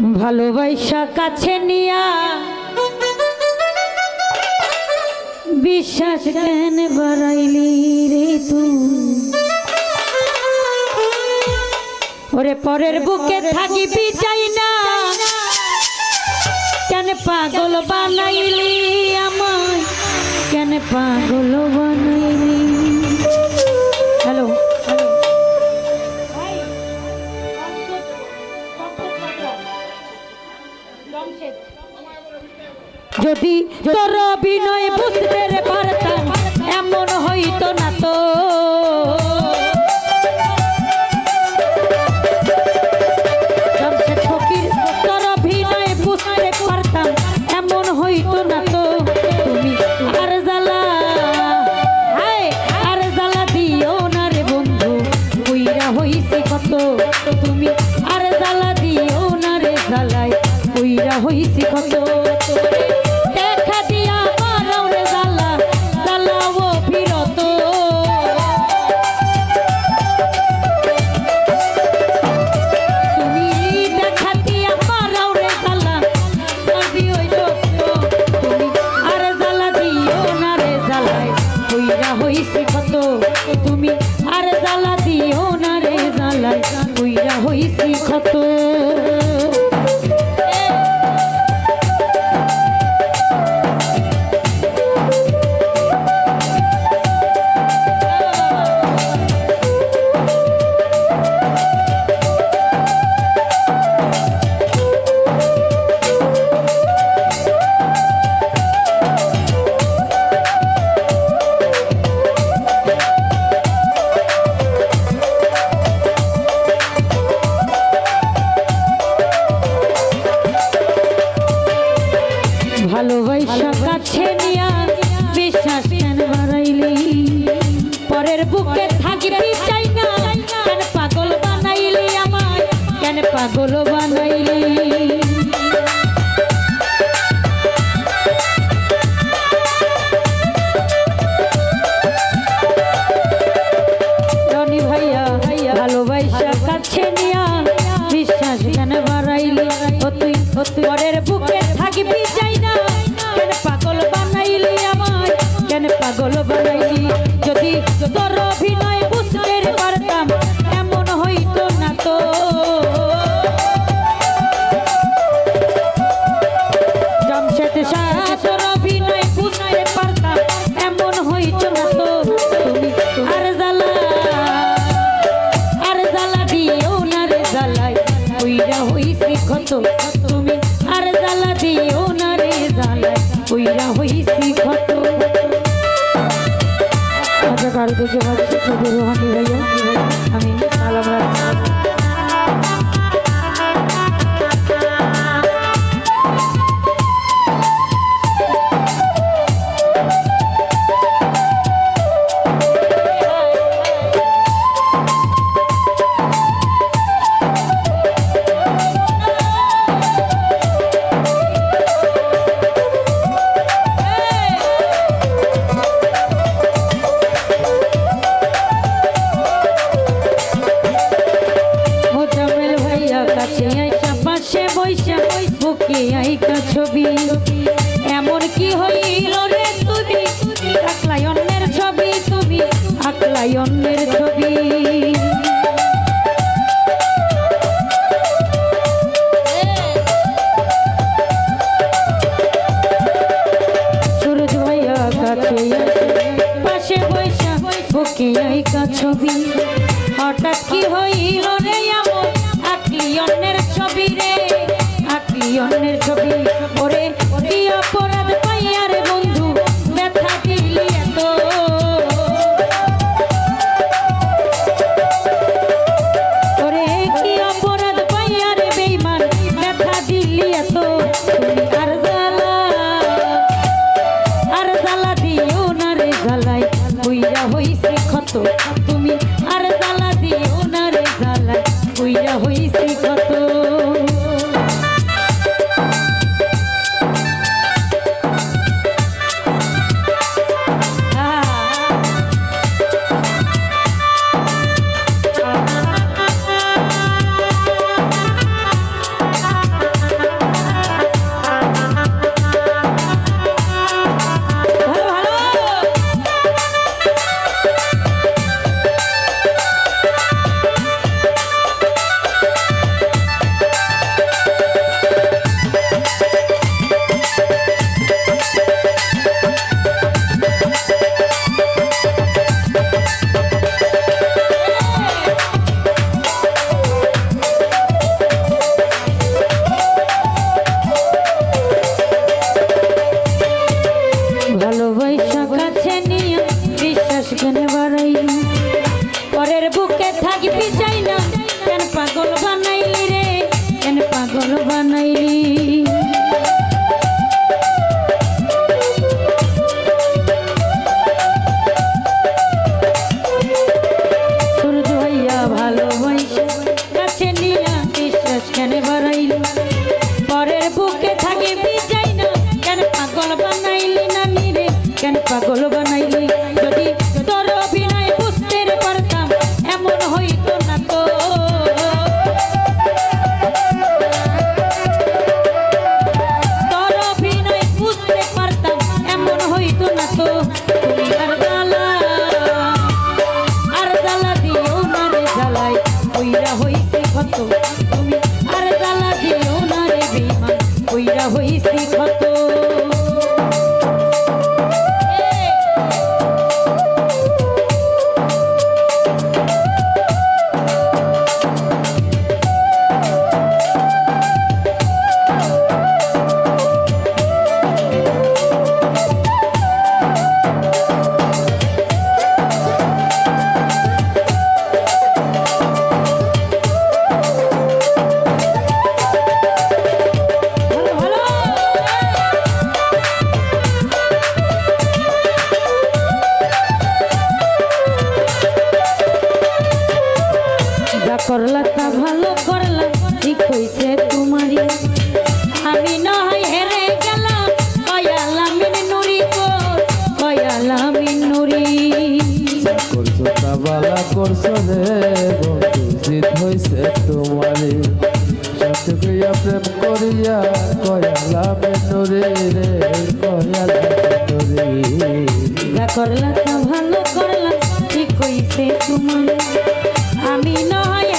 ভালোবাসা কাছে নিয়া বিশ্বাস কেন বাড়াইলি রে তুই? ওরে পরের বুকে থাকিবি চাই না। কেন পাগল বানাইলি আমায়? কেন পাগল বানাই রবি তোর বিনয় বুঝবে রে সাথে। পাগল বানাইলি। রনি ভাইয়া ভালোবাসা কাছে নিয়া বিশ্বাস কেন বাড়াইলি। ও তুই পরের বুকে শিখত তুমি আর জ্বালা দিও না রে জ্বালায়। কইরা হই শিখত আচ্ছা আমি সালাম রাখছি। বুকে আইকা ছবি হঠাৎ কি হইল রে আমার আঁকলি অন্যের ছবি রে আঁকলি অন্যের ছবি। ওরে, কি অপরাধ? করছ তা বালা করছ রে বন্ধু, জিত হয়েছে তোমারে সত্যক্রিয়া প্রেম করিয়া কয়ালা বেতরে রে কয়ালা বেতরে যা করলা তা আমি নয়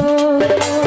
Oh.